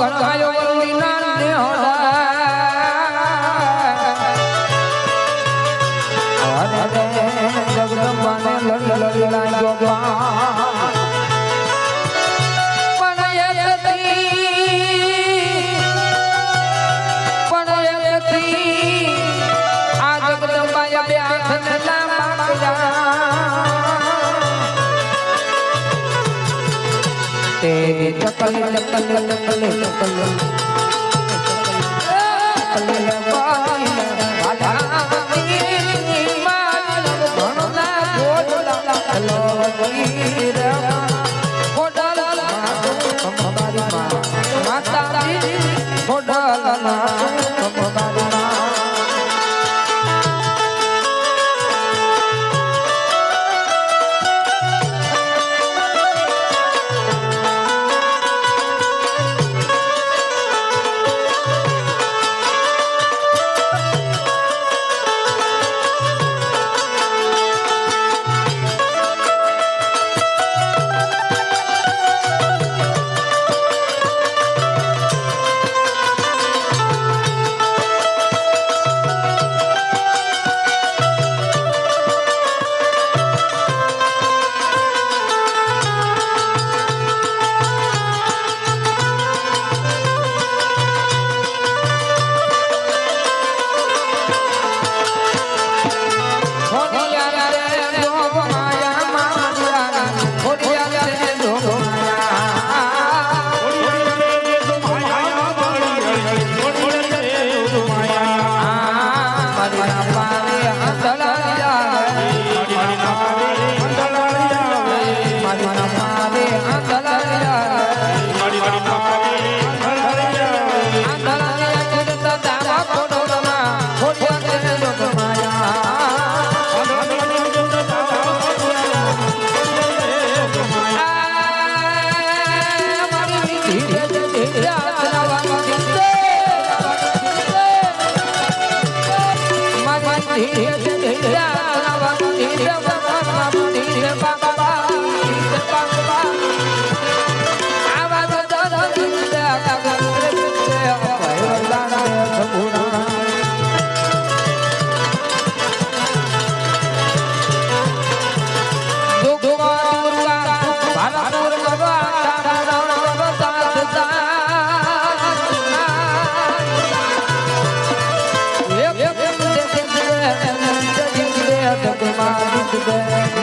નવ ગણગાયો વલ્લીના નેહડા અરે જગદંબાને લડી લડી લાગ્યો આ જગદંબાએ બે હાથને લાંબા કર્યા. तेरी चपल चपल चपल चपल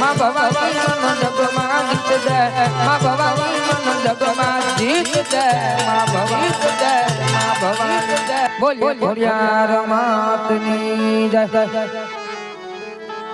મા ભવાની મન જગમાં જીત દે મા ભવાની મન જગમાં જીત દે મા ભવાની દે મા જય.